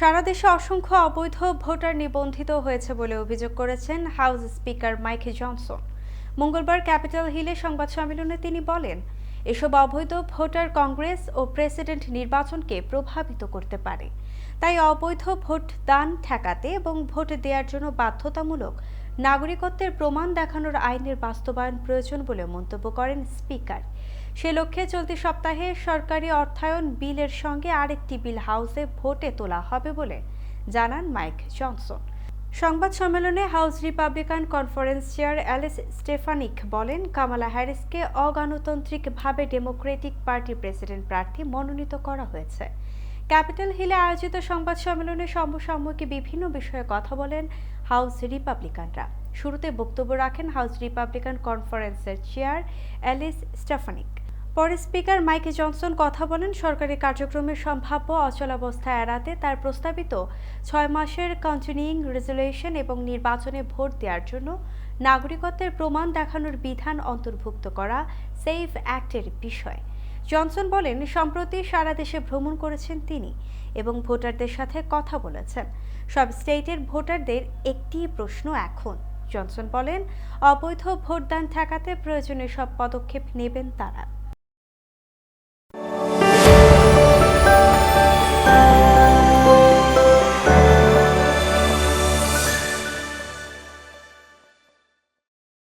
সারা দেশে অসংখ্য অবৈধ ভোটার নিবন্ধিত হয়েছে বলে অভিযোগ করেছেন হাউস স্পিকার মাইক জনসন। মঙ্গলবার ক্যাপিটাল হিলে সংবাদ সম্মেলনে তিনি বলেন এসব অবৈধ ভোটার কংগ্রেস ও প্রেসিডেন্ট নির্বাচনকে প্রভাবিত করতে পারে। তাই অবৈধ ভোট দান ঠেকাতে এবং ভোট দেওয়ার জন্য বাধ্যতামূলক নাগরিকত্বের প্রমাণ দেখানোর আইনের বাস্তবায়ন প্রয়োজন বলে মন্তব্য করেন স্পিকার। সে লক্ষ্যে চলতি সপ্তাহে সরকারি অর্থায়ন বিলের সঙ্গে আরেকটি বিল হাউসে ভোটে তোলা হবে বলে জানান মাইক জনসন। সংবাদ সম্মেলনে House Republican Conference chair Elise Stefanik বলেন, কামালা হ্যারিসকে অগণতান্ত্রিকভাবে ডেমোক্রেটিক পার্টির প্রেসিডেন্ট প্রার্থী মনোনীত করা হয়েছে। ক্যাপিটাল হিলে আয়োজিত সংবাদ সম্মেলনে সমসাময়িক বিভিন্ন বিষয়ে কথা বলেন হাউস রিপাবলিকানরা। শুরুতে বক্তব্য রাখেন হাউস রিপাবলিকান কনফারেন্সের চেয়ার অ্যালিস স্টেফানিক। পরে স্পিকার মাইক জনসন কথা বলেন, সরকারি কার্যক্রমের সম্ভাব্য অচলাবস্থা এড়াতে তার প্রস্তাবিত ছয় মাসের কন্টিনিউইং রেজুলেশন এবং নির্বাচনে ভোট দেওয়ার জন্য নাগরিকত্বের প্রমাণ দেখানোর বিধান অন্তর্ভুক্ত করা সেফ অ্যাক্টের বিষয়। জনসন বলেন, সম্প্রতি সারা দেশে ভ্রমণ করেছেন তিনি এবং ভোটারদের সাথে কথা বলেছেন। সব স্টেটের ভোটারদের একটি প্রশ্ন এখন। জনসন বলেন, অবৈধ ভোটদান ঠেকাতে প্রয়োজনীয় সব পদক্ষেপ নেবেন তারা।